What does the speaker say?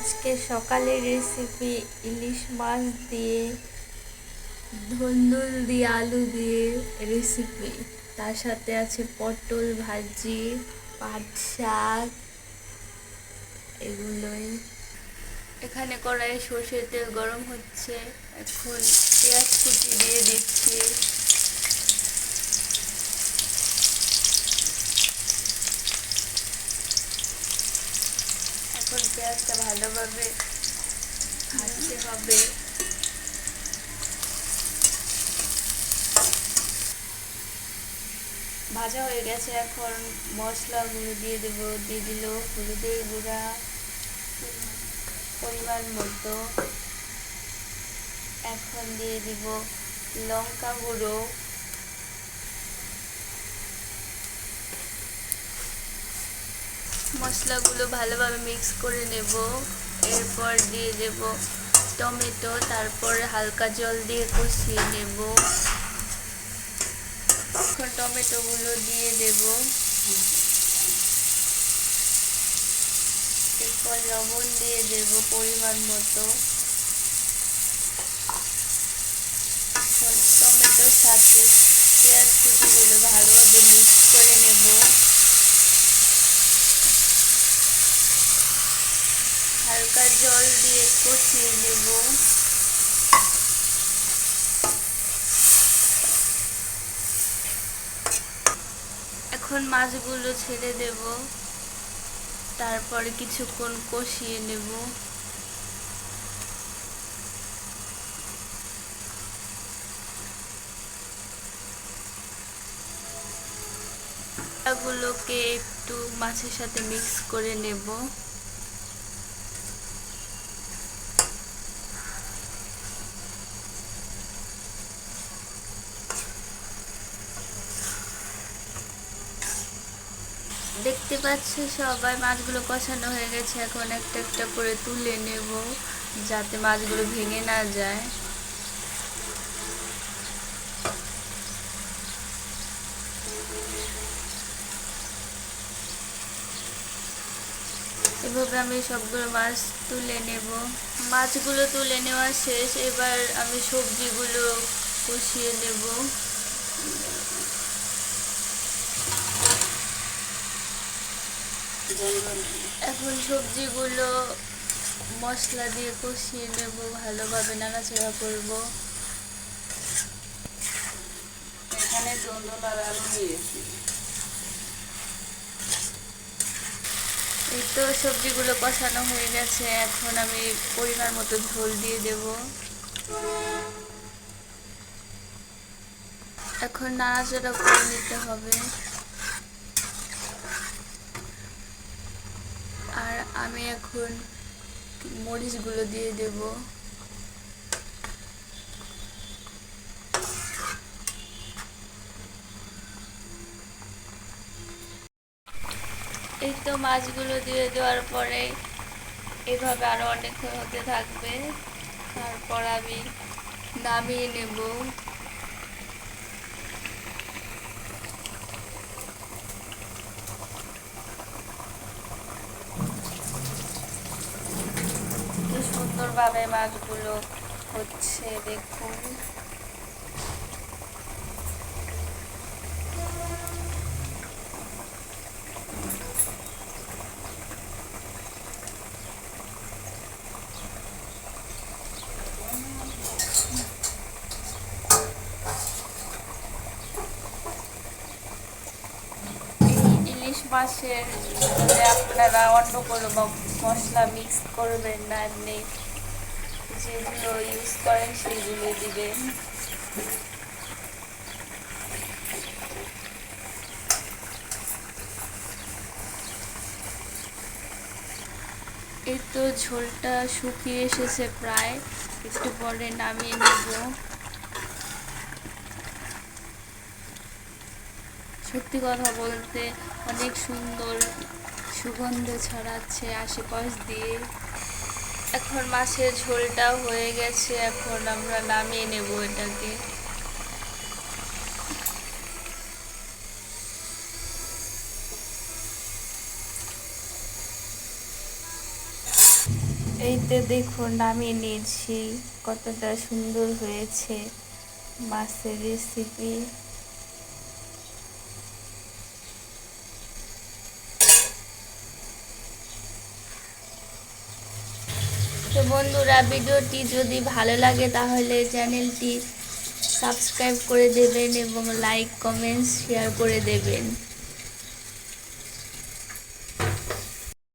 আজকে সকালের রেসিপি ইলিশ মাছ দিয়ে, ধন্দুল দিয়ে, আলু দিয়ে রেসিপি তার সাথে আছে পটল ভাজি, পাট শাক, এগুলোই। এখানে কড়াইয়ে সর্ষের তেল গরম হচ্ছে। এখন পেঁয়াজ কুচি দিয়ে দিচ্ছি। এখন ভালোভাবে ভাজতে হবে। ভাজা হয়ে গেছে, এখন মশলা গুঁড়ো দিয়ে দেবো, দিয়ে দিল হলুদের গুঁড়া, পরিমাণ মতো। এখন দিয়ে দিব লঙ্কা গুঁড়ো। মশলাগুলো ভালোভাবে মিক্স করে নেব। এরপর দিয়ে দেব টমেটো, তারপর হালকা জল দিয়ে কষিয়ে নেব। এখন টমেটোগুলো দিয়ে দেব। এরপর লবণ দিয়ে দেব পরিমাণ মতো। টমেটোর সাথে পেঁয়াজ কুচিগুলো ভালোভাবে মিক্স করে নেব। হালকা জল দিয়ে কষিয়ে নেব। এখন মাছগুলো ছেড়ে দেব। তারপরে কিছুক্ষণ কষিয়ে নেব। গুলোকে একটু মাছের সাথে মিক্স করে নেব। দেখতে পাচ্ছি সবাই, মাছগুলো কষানো হয়ে গেছে। এখন একটা একটা করে তুলে নেব যাতে মাছগুলো ভেঙে না যায়। এভাবে আমি সবগুলো মাছ তুলে নেব। মাছগুলো তুলে নেওয়া শেষ। এবার আমি সবজিগুলো কষিয়ে নেব। এখন সবজিগুলো মশলা দিয়ে কষিয়ে নেব, ভালোভাবে নাড়াচাড়া করব। এখানে এই তো সবজিগুলো কষানো হয়ে গেছে, এখন আমি পরিমাণ মতো ঝোল দিয়ে দেব। এখন নাড়াচাড়া করে নিতে হবে আর আমি এখন মরিচগুলো দিয়ে দেব। এই তো মাছগুলো দিয়ে দেওয়ার পরে এভাবে আরও অনেক হতে থাকবে। তারপর আমি নামিয়ে নেব। সুন্দরভাবে মাছগুলো হচ্ছে দেখুন। ইলিশ মাছের আপনারা অন্য কোনো মশলা মিক্স করবেন না এমনি যেগুলো ইউজ করেন সেগুলো দিবেন। এই তো ঝোলটা শুকিয়ে এসেছে প্রায়। একটু পরে নামিয়ে নেব। সত্যি কথা বলতে অনেক সুন্দর সুগন্ধ ছড়াচ্ছে আশেপাশ দিয়ে। এখন মাছের ঝোলটাও হয়ে গেছে, এখন আমরা নামিয়ে নেব এটাকে। এইতে দেখুন, নামিয়ে নিয়েছি, কতটা সুন্দর হয়েছে মাছের রেসিপি তো বন্ধুরা, ভিডিওটি যদি ভালো লাগে তাহলে চ্যানেলটি সাবস্ক্রাইব করে দেবেন এবং লাইক কমেন্টস শেয়ার করে দেবেন।